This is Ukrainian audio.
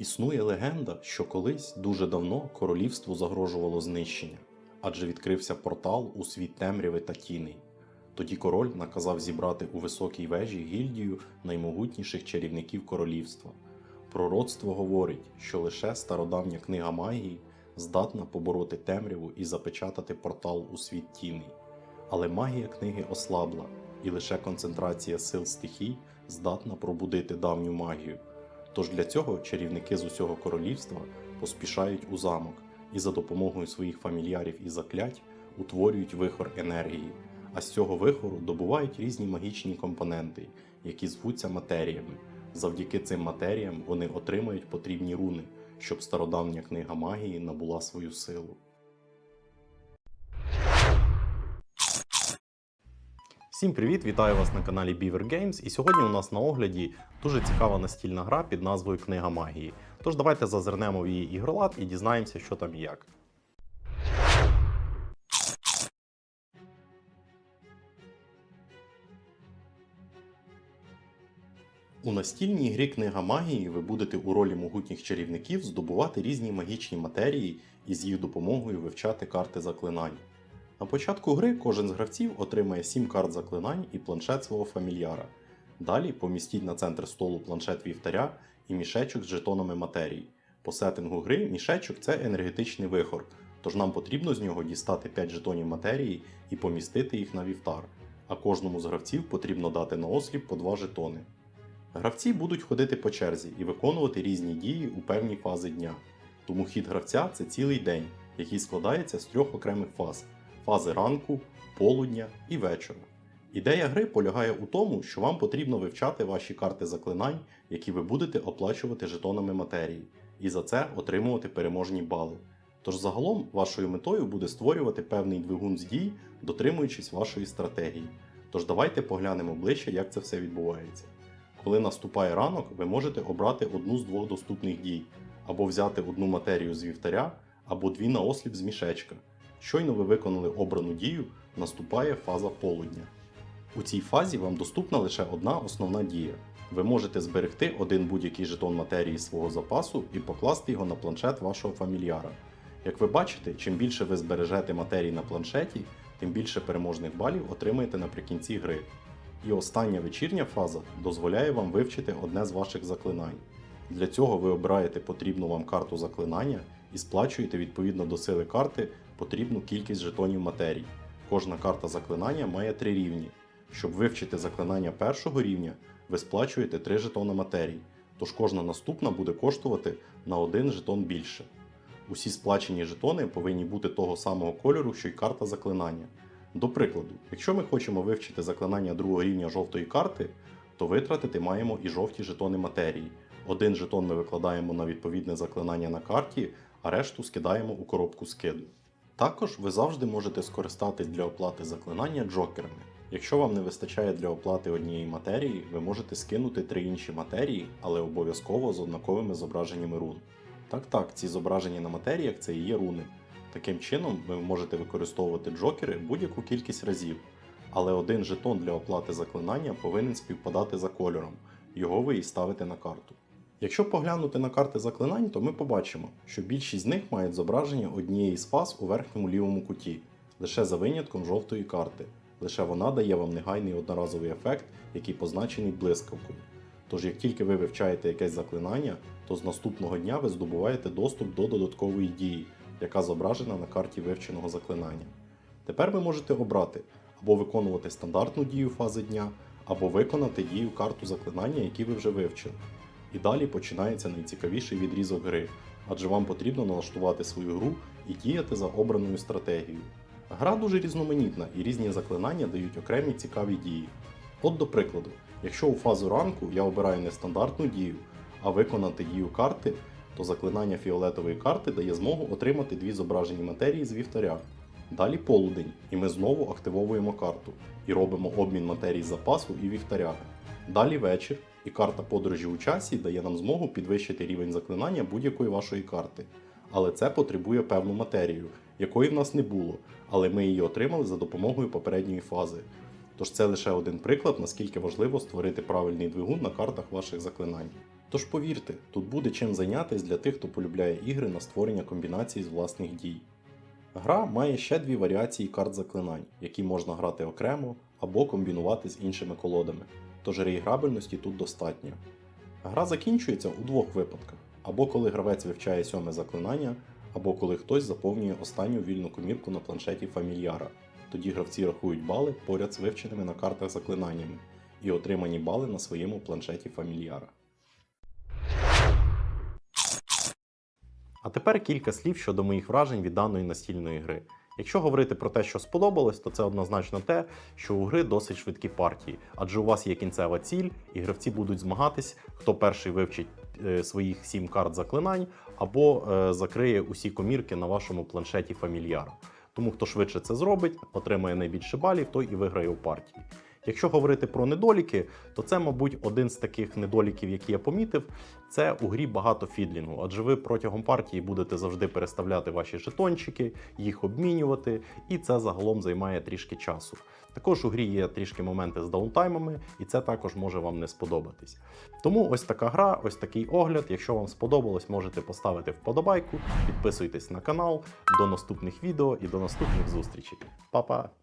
Існує легенда, що колись дуже давно королівству загрожувало знищення, адже відкрився портал у світ темряви та тіней. Тоді король наказав зібрати у високій вежі гільдію наймогутніших чарівників королівства. Пророцтво говорить, що лише стародавня книга магії здатна побороти темряву і запечатати портал у світ тіней. Але магія книги ослабла, і лише концентрація сил стихій здатна пробудити давню магію. Тож для цього чарівники з усього королівства поспішають у замок і за допомогою своїх фамільярів і заклять утворюють вихор енергії, а з цього вихору добувають різні магічні компоненти, які звуться матеріями. Завдяки цим матеріям вони отримають потрібні руни, щоб стародавня книга магії набула свою силу. Всім привіт! Вітаю вас на каналі Beaver Games. І сьогодні у нас на огляді дуже цікава настільна гра під назвою Книга магії. Тож давайте зазирнемо в її ігролад і дізнаємося, що там і як. У настільній грі Книга магії ви будете у ролі могутніх чарівників здобувати різні магічні матерії і з їх допомогою вивчати карти заклинань. На початку гри кожен з гравців отримає 7 карт заклинань і планшет свого фамільяра. Далі помістіть на центр столу планшет вівтаря і мішечок з жетонами матерії. По сеттингу гри мішечок це енергетичний вихор, тож нам потрібно з нього дістати 5 жетонів матерії і помістити їх на вівтар, а кожному з гравців потрібно дати на осліп по 2 жетони. Гравці будуть ходити по черзі і виконувати різні дії у певні фази дня. Тому хід гравця це цілий день, який складається з трьох окремих фаз фази ранку, полудня і вечора. Ідея гри полягає у тому, що вам потрібно вивчати ваші карти заклинань, які ви будете оплачувати жетонами матерії, і за це отримувати переможні бали. Тож загалом вашою метою буде створювати певний двигун з дій, дотримуючись вашої стратегії. Тож давайте поглянемо ближче, як це все відбувається. Коли наступає ранок, ви можете обрати одну з двох доступних дій, або взяти одну матерію з вівтаря, або дві на осліп з мішечка. Щойно ви виконали обрану дію, наступає фаза полудня. У цій фазі вам доступна лише одна основна дія. Ви можете зберегти один будь-який жетон матерії свого запасу і покласти його на планшет вашого фамільяра. Як ви бачите, чим більше ви збережете матерії на планшеті, тим більше переможних балів отримаєте наприкінці гри. І остання вечірня фаза дозволяє вам вивчити одне з ваших заклинань. Для цього ви обираєте потрібну вам карту заклинання і сплачуєте відповідно до сили карти потрібну кількість жетонів матерій. Кожна карта заклинання має три рівні. Щоб вивчити заклинання першого рівня, ви сплачуєте 3 жетони матерій, тож кожна наступна буде коштувати на один жетон більше. Усі сплачені жетони повинні бути того самого кольору, що й карта заклинання. До прикладу, якщо ми хочемо вивчити заклинання другого рівня жовтої карти, то витратити маємо і жовті жетони матерії. Один жетон ми викладаємо на відповідне заклинання на карті, а решту скидаємо у коробку скиду. Також ви завжди можете скористатись для оплати заклинання джокерами. Якщо вам не вистачає для оплати однієї матерії, ви можете скинути три інші матерії, але обов'язково з однаковими зображеннями рун. Так так, ці зображення на матеріях це і є руни. Таким чином, ви можете використовувати джокери будь-яку кількість разів, але один жетон для оплати заклинання повинен співпадати за кольором, його ви і ставите на карту. Якщо поглянути на карти заклинань, то ми побачимо, що більшість з них мають зображення однієї з фаз у верхньому лівому куті, лише за винятком жовтої карти. Лише вона дає вам негайний одноразовий ефект, який позначений блискавкою. Тож, як тільки ви вивчаєте якесь заклинання, то з наступного дня ви здобуваєте доступ до додаткової дії, яка зображена на карті вивченого заклинання. Тепер ви можете обрати або виконувати стандартну дію фази дня, або виконати дію карту заклинання, які ви вже вивчили. І далі починається найцікавіший відрізок гри, адже вам потрібно налаштувати свою гру і діяти за обраною стратегією. Гра дуже різноманітна і різні заклинання дають окремі цікаві дії. От до прикладу, якщо у фазу ранку я обираю не стандартну дію, а виконати дію карти, то заклинання фіолетової карти дає змогу отримати дві зображені матерії з вівтаря. Далі полудень, і ми знову активовуємо карту і робимо обмін матерій запасу і вівтаря. Далі вечір, і карта подорожі у часі дає нам змогу підвищити рівень заклинання будь-якої вашої карти. Але це потребує певну матерію, якої в нас не було, але ми її отримали за допомогою попередньої фази. Тож це лише один приклад, наскільки важливо створити правильний двигун на картах ваших заклинань. Тож повірте, тут буде чим зайнятись для тих, хто полюбляє ігри на створення комбінацій з власних дій. Гра має ще дві варіації карт заклинань, які можна грати окремо або комбінувати з іншими колодами, тож реіграбельності тут достатньо. Гра закінчується у двох випадках: або коли гравець вивчає сьоме заклинання, або коли хтось заповнює останню вільну комірку на планшеті фамільяра. Тоді гравці рахують бали поряд з вивченими на картах заклинаннями і отримані бали на своєму планшеті фамільяра. А тепер кілька слів щодо моїх вражень від даної настільної гри. Якщо говорити про те, що сподобалось, то це однозначно те, що у гри досить швидкі партії, адже у вас є кінцева ціль, і гравці будуть змагатись, хто перший вивчить е, своїх сім карт заклинань або е, закриє усі комірки на вашому планшеті фамільяра. Тому хто швидше це зробить, отримає найбільше балів, той і виграє у партії. Якщо говорити про недоліки, то це, мабуть, один з таких недоліків, які я помітив, це у грі багато фідлінгу, адже ви протягом партії будете завжди переставляти ваші жетончики, їх обмінювати, і це загалом займає трішки часу. Також у грі є трішки моменти з даунтаймами, і це також може вам не сподобатись. Тому ось така гра, ось такий огляд. Якщо вам сподобалось, можете поставити вподобайку, підписуйтесь на канал. До наступних відео і до наступних зустрічей. Па-па!